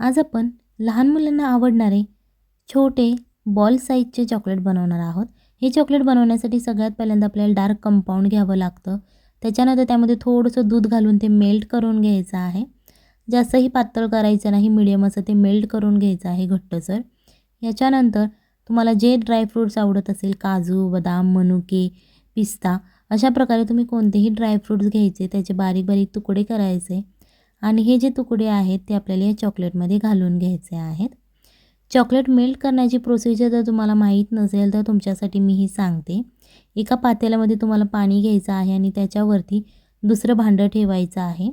आज आपण लहान मुलांना आवडणारे छोटे बॉल साईजचे चॉकलेट बनवणार आहोत. हे चॉकलेट बनवण्यासाठी सगळ्यात पहिल्यांदा आपल्याला डार्क कंपाऊंड घ्यावं लागतं. त्याच्यानंतर त्यामध्ये थोडंसं दूध घालून ते मेल्ट करून घ्यायचं आहे. जास्तही पातळ करायचं नाही मिडियम असं ते मेल्ट करून घ्यायचं आहे घट्टसर. याच्यानंतर तुम्हाला जे ड्रायफ्रूट्स आवडत असेल काजू बदाम मनुके पिस्ता अशा प्रकारे तुम्ही कोणतेही ड्रायफ्रूट्स घ्यायचे त्याचे बारीक बारीक तुकडे करायचे. आणि हे जे तुकडे आहेत ते आपल्याला या चॉकलेटमध्ये घालून घ्यायचे आहेत. चॉकलेट मेल्ट करण्याची प्रोसिजर जर तुम्हाला माहीत नसेल तर तुमच्यासाठी मी ही सांगते. एका पातेल्यामध्ये तुम्हाला पाणी घ्यायचं आहे आणि त्याच्यावरती दुसरं भांडं ठेवायचं आहे.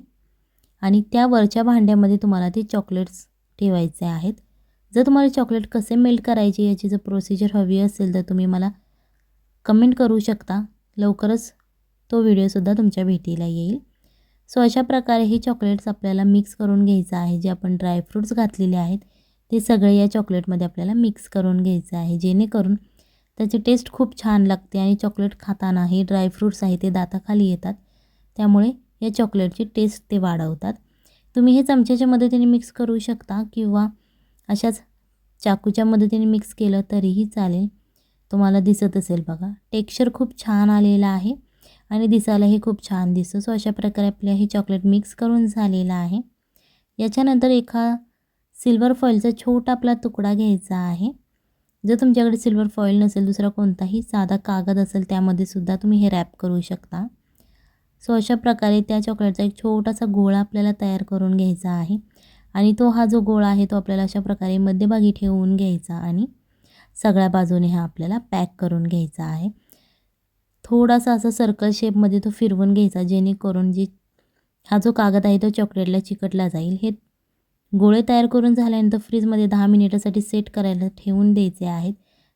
आणि त्या वरच्या भांड्यामध्ये तुम्हाला ते चॉकलेट्स ठेवायचे आहेत. जर तुम्हाला चॉकलेट कसे मेल्ट करायचे याची जर प्रोसिजर हवी असेल तर तुम्ही मला कमेंट करू शकता. लवकरच तो व्हिडिओसुद्धा तुमच्या भेटीला येईल. सो अशा प्रकारे हे चॉकलेट्स आपल्याला मिक्स करून घ्यायचं आहे जे आपण ड्रायफ्रूट्स घातलेले आहेत ते सगळे या चॉकलेटमध्ये आपल्याला मिक्स करून घ्यायचं आहे जेणेकरून त्याची टेस्ट खूप छान लागते आणि चॉकलेट खाताना हे ड्रायफ्रूट्स आहे ते दाताखाली येतात त्यामुळे या चॉकलेटची टेस्ट ते वाढवतात. तुम्ही हे चमच्याच्या मदतीने मिक्स करू शकता किंवा अशाच चाकूच्या मदतीने मिक्स केलं तरीही चालेल. तुम्हाला दिसत असेल बघा टेक्स्चर खूप छान आलेलं आहे. आणि दिसायलाही खूप छान दिसतं. सो अशा प्रकारे आपल्या हे चॉकलेट मिक्स करून झालेलं आहे. याच्यानंतर एका सिल्वर फॉईलचा छोटा आपला तुकडा घ्यायचा आहे. जर तुमच्याकडे सिल्वर फॉईल नसेल दुसरा कोणताही साधा कागद असेल त्यामध्ये सुद्धा तुम्ही हे रॅप करू शकता. सो अशा प्रकारे त्या चॉकलेटचा एक छोटासा गोळा आपल्याला तयार करून घ्यायचा आहे. आणि तो हा जो गोळा आहे तो आपल्याला अशा प्रकारे मध्यभागी ठेवून घ्यायचा आणि सगळ्या बाजूने हा आपल्याला पॅक करून घ्यायचा आहे. थोडासा असा सर्कल शेपमध्ये तो फिरवून घ्यायचा जेणेकरून जे हा जो कागद आहे तो चॉकलेटला चिकटला जाईल. हे गोळे तयार करून झाल्यानंतर फ्रीजमध्ये दहा मिनिटासाठी सेट करायला ठेवून द्यायचे आहेत.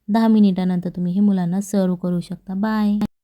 दहा मिनिटानंतर तुम्ही हे मुलांना सर्व करू शकता. बाय